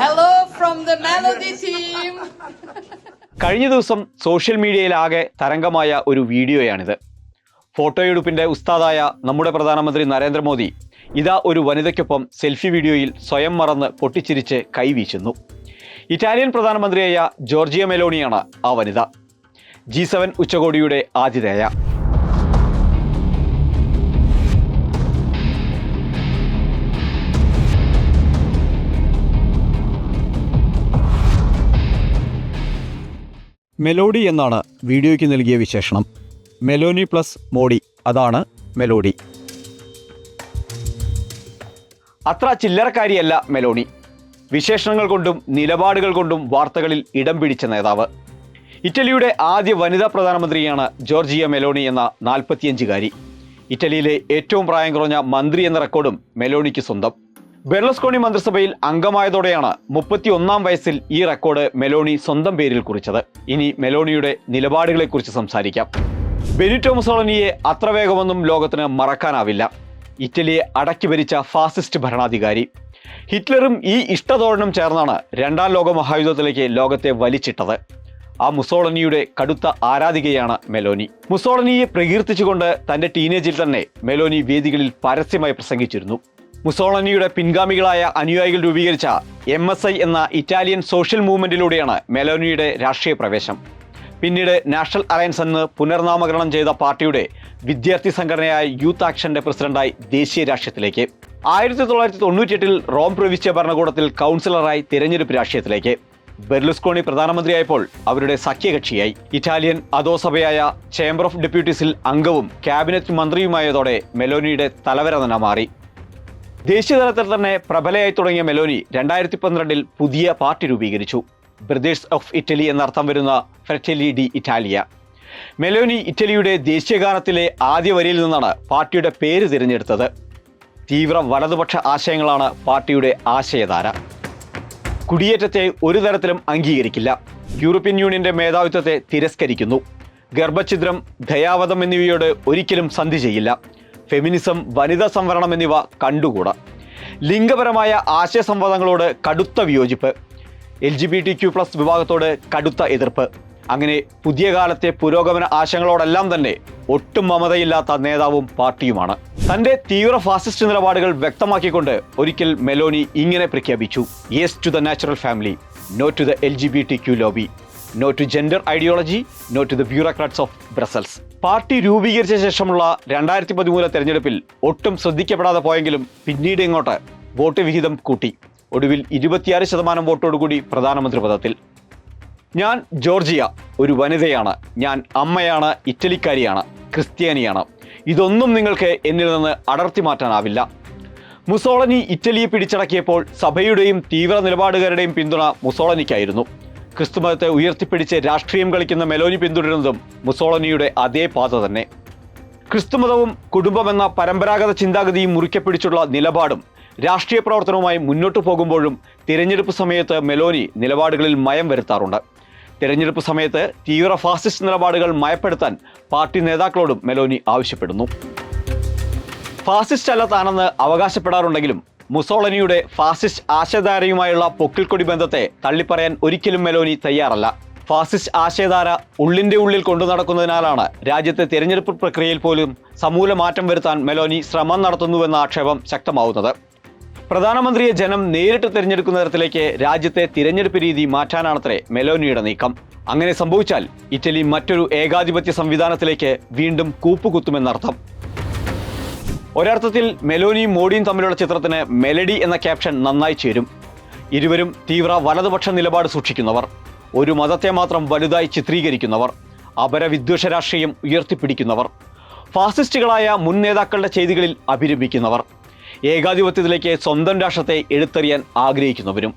Hello from the melody team കഴിഞ്ഞ ദിവസം social മീഡിയയിലാകെ തരംഗമായ ഒരു വീഡിയോയാണിത്. ഫോട്ടോയെടുപ്പിന്റെ ഉസ്താദായ നമ്മുടെ പ്രധാനമന്ത്രി നരേന്ദ്രമോദി ഇതാ ഒരു വനിതയ്ക്കൊപ്പം സെൽഫി വീഡിയോയിൽ സ്വയം മറന്ന് പൊട്ടിച്ചിരിച്ച് കൈവീശുന്നു ഇറ്റാലിയൻ പ്രധാനമന്ത്രിയായ ജോർജിയ മെലോണിയാണ് ആ വനിത. ജി സെവൻ ഉച്ചകോടിയുടെ ആതിഥേയ. മെലോഡി എന്നാണ് വീഡിയോയ്ക്ക് നൽകിയ വിശേഷണം. മെലോനി പ്ലസ് മോഡി അതാണ് മെലോഡി. അത്ര ചില്ലറക്കാരിയല്ല മെലോണി. വിശേഷണങ്ങൾ കൊണ്ടും നിലപാടുകൾ കൊണ്ടും വാർത്തകളിൽ ഇടം പിടിച്ച നേതാവ്. ഇറ്റലിയുടെ ആദ്യ വനിതാ പ്രധാനമന്ത്രിയാണ് ജോർജിയ മെലോണി എന്ന നാൽപ്പത്തിയഞ്ചുകാരി. ഇറ്റലിയിലെ ഏറ്റവും പ്രായം കുറഞ്ഞ മന്ത്രി എന്ന റെക്കോർഡും മെലോണിക്ക് സ്വന്തം. ബെർലസ്കോണി മന്ത്രിസഭയിൽ അംഗമായതോടെയാണ് മുപ്പത്തി ഒന്നാം വയസ്സിൽ ഈ റെക്കോർഡ് മെലോണി സ്വന്തം പേരിൽ കുറിച്ചത്. ഇനി മെലോണിയുടെ നിലപാടുകളെക്കുറിച്ച് സംസാരിക്കാം. ബെനിറ്റോ മുസോളനിയെ അത്ര വേഗമൊന്നും ലോകത്തിന് മറക്കാനാവില്ല. ഇറ്റലിയെ അടക്കി ഭരിച്ച ഫാസിസ്റ്റ് ഭരണാധികാരി. ഹിറ്റ്ലറും ഈ ഇഷ്ടതോഴനും ചേർന്നാണ് രണ്ടാം ലോക മഹായുദ്ധത്തിലേക്ക് ലോകത്തെ വലിച്ചിട്ടത്. ആ മുസോളനിയുടെ കടുത്ത ആരാധികയാണ് മെലോനി മുസോളനിയെ പ്രകീർത്തിച്ചുകൊണ്ട് തന്റെ ടീനേജിൽ തന്നെ മെലോനി വേദികളിൽ പരസ്യമായി പ്രസംഗിച്ചിരുന്നു. മുസോളനിയുടെ പിൻഗാമികളായ അനുയായികൾ രൂപീകരിച്ച എം എസ് ഐ എന്ന ഇറ്റാലിയൻ സോഷ്യൽ മൂവ്മെന്റിലൂടെയാണ് മെലോനിയുടെ രാഷ്ട്രീയ പ്രവേശം. പിന്നീട് നാഷണൽ അലയൻസ് എന്ന് പുനർനാമകരണം ചെയ്ത പാർട്ടിയുടെ വിദ്യാർത്ഥി സംഘടനയായ യൂത്ത് ആക്ഷന്റെ പ്രസിഡന്റായി ദേശീയ രാഷ്ട്രീയത്തിലേക്ക്. ആയിരത്തി തൊള്ളായിരത്തി തൊണ്ണൂറ്റിയെട്ടിൽ റോം പ്രവിശ്യ ഭരണകൂടത്തിൽ കൗൺസിലറായി തിരഞ്ഞെടുപ്പ് രാഷ്ട്രീയത്തിലേക്ക്. ബെർലുസ്കോണി പ്രധാനമന്ത്രിയായപ്പോൾ അവരുടെ സഖ്യകക്ഷിയായി. ഇറ്റാലിയൻ അധോസഭയായ ചേംബർ ഓഫ് ഡെപ്യൂട്ടീസിൽ അംഗവും ക്യാബിനറ്റ് മന്ത്രിയുമായതോടെ മെലോനിയുടെ തലവര തന്നെ മാറി. ദേശീയതലത്തിൽ തന്നെ പ്രബലയായി തുടങ്ങിയ മെലോനി രണ്ടായിരത്തി പന്ത്രണ്ടിൽ പുതിയ പാർട്ടി രൂപീകരിച്ചു. ബ്രദേഴ്സ് ഓഫ് ഇറ്റലി എന്നർത്ഥം വരുന്ന ഫ്രറ്റലി ഡി ഇറ്റാലിയ മെലോനി ഇറ്റലിയുടെ ദേശീയഗാനത്തിലെ ആദ്യ വരിയിൽ നിന്നാണ് പാർട്ടിയുടെ പേര് തിരഞ്ഞെടുത്തത്. തീവ്ര വലതുപക്ഷ ആശയങ്ങളാണ് പാർട്ടിയുടെ ആശയധാര. കുടിയേറ്റത്തെ ഒരു തരത്തിലും അംഗീകരിക്കില്ല. യൂറോപ്യൻ യൂണിയന്റെ മേധാവിത്വത്തെ തിരസ്കരിക്കുന്നു. ഗർഭഛിദ്രം ദയാവധം എന്നിവയോട് ഒരിക്കലും സന്ധി ചെയ്യില്ല. ഫെമിനിസം വനിതാ സംവരണം എന്നിവ കണ്ടുകൂടാ. ലിംഗപരമായ ആശയ സംവാദങ്ങളോട് കടുത്ത വിയോജിപ്പ്. L G B T Q plus വിഭാഗത്തോട് കടുത്ത എതിർപ്പ്. അങ്ങനെ പുതിയ കാലത്തെ പുരോഗമന ആശയങ്ങളോടെല്ലാം തന്നെ ഒട്ടും മമതയില്ലാത്ത നേതാവും പാർട്ടിയുമാണ്. തന്റെ തീവ്ര ഫാസിസ്റ്റ് നിലപാടുകൾ വ്യക്തമാക്കിക്കൊണ്ട് ഒരിക്കൽ മെലോണി ഇങ്ങനെ പ്രഖ്യാപിച്ചു. Yes to the natural family no to the L G B T Q lobby no to gender ideology no to the bureaucrats of Brussels party രൂപീകരിച്ച ശേഷമുള്ള രണ്ടായിരത്തി പതിമൂന്നിലെ തെരഞ്ഞെടുപ്പിൽ ഒട്ടും ശ്രദ്ധിക്കപ്പെടാതെ പോയെങ്കിലും പിന്നീട് ഇങ്ങോട്ട് വോട്ട് വിഹിതം കൂട്ടി. ഒടുവിൽ ഇരുപത്തിയാറ് ശതമാനം വോട്ടോടുകൂടി പ്രധാനമന്ത്രി പദത്തിൽ. ഞാൻ ജോർജിയ ഒരു വനിതയാണ്. ഞാൻ അമ്മയാണ് ഇറ്റലിക്കാരിയാണ് ക്രിസ്ത്യാനിയാണ്. ഇതൊന്നും നിങ്ങൾക്ക് എന്നിൽ നിന്ന് അടർത്തി മാറ്റാനാവില്ല. മുസോളനി ഇറ്റലിയെ പിടിച്ചടക്കിയപ്പോൾ സഭയുടെയും തീവ്ര നിലപാടുകാരുടെയും പിന്തുണ മുസോളനിക്കായിരുന്നു. ക്രിസ്തുമതത്തെ ഉയർത്തിപ്പിടിച്ച് രാഷ്ട്രീയം കളിക്കുന്ന മെലോനി പിന്തുടരുന്നതും മുസോളനിയുടെ അതേ പാത തന്നെ. ക്രിസ്തുമതവും കുടുംബമെന്ന പരമ്പരാഗത ചിന്താഗതിയും മുറിക്കപ്പിടിച്ചുള്ള നിലപാടും രാഷ്ട്രീയ പ്രവർത്തനവുമായി മുന്നോട്ടു പോകുമ്പോഴും തിരഞ്ഞെടുപ്പ് സമയത്ത് മെലോനി നിലപാടുകളിൽ മയം വരുത്താറുണ്ട്. തിരഞ്ഞെടുപ്പ് സമയത്ത് തീവ്ര ഫാസിസ്റ്റ് നിലപാടുകൾ മയപ്പെടുത്താൻ പാർട്ടി നേതാക്കളോടും മെലോനി ആവശ്യപ്പെടുന്നു. ഫാസിസ്റ്റ് അല്ല അവകാശപ്പെടാറുണ്ടെങ്കിലും മുസോളനിയുടെ ഫാസിസ്റ്റ് ആശയധാരയുമായുള്ള പൊക്കിൾക്കൊടി ബന്ധത്തെ തള്ളിപ്പറയാൻ ഒരിക്കലും മെലോനി തയ്യാറല്ല. ഫാസിസ്റ്റ് ആശയധാര ഉള്ളിന്റെ ഉള്ളിൽ കൊണ്ടു നടക്കുന്നതിനാലാണ് രാജ്യത്തെ തിരഞ്ഞെടുപ്പ് പ്രക്രിയയിൽ പോലും സമൂല മാറ്റം വരുത്താൻ മെലോനി ശ്രമം നടത്തുന്നുവെന്ന ആക്ഷേപം ശക്തമാവുന്നത്. പ്രധാനമന്ത്രിയെ ജനം നേരിട്ട് തിരഞ്ഞെടുക്കുന്ന തരത്തിലേക്ക് രാജ്യത്തെ തിരഞ്ഞെടുപ്പ് രീതി മാറ്റാനാണത്രേ മെലോനിയുടെ നീക്കം. അങ്ങനെ സംഭവിച്ചാൽ ഇറ്റലി മറ്റൊരു ഏകാധിപത്യ സംവിധാനത്തിലേക്ക് വീണ്ടും കൂപ്പുകുത്തുമെന്നർത്ഥം. ഒരർത്ഥത്തിൽ മെലോനിയും മോഡിയും തമ്മിലുള്ള ചിത്രത്തിന് മെലഡി എന്ന ക്യാപ്ഷൻ നന്നായി ചേരും. ഇരുവരും തീവ്ര വലതുപക്ഷ നിലപാട് സൂക്ഷിക്കുന്നവർ. ഒരു മതത്തെ മാത്രം വലുതായി ചിത്രീകരിക്കുന്നവർ. അപരവിദ്വേഷ രാഷ്ട്രീയം ഉയർത്തിപ്പിടിക്കുന്നവർ. ഫാസിസ്റ്റുകളായ മുൻ നേതാക്കളുടെ ചെയ്തികളിൽ അഭിരമിക്കുന്നവർ. ഏകാധിപത്യത്തിലേക്ക് സ്വന്തം രാഷ്ട്രത്തെ എടുത്തെറിയാൻ ആഗ്രഹിക്കുന്നവരും.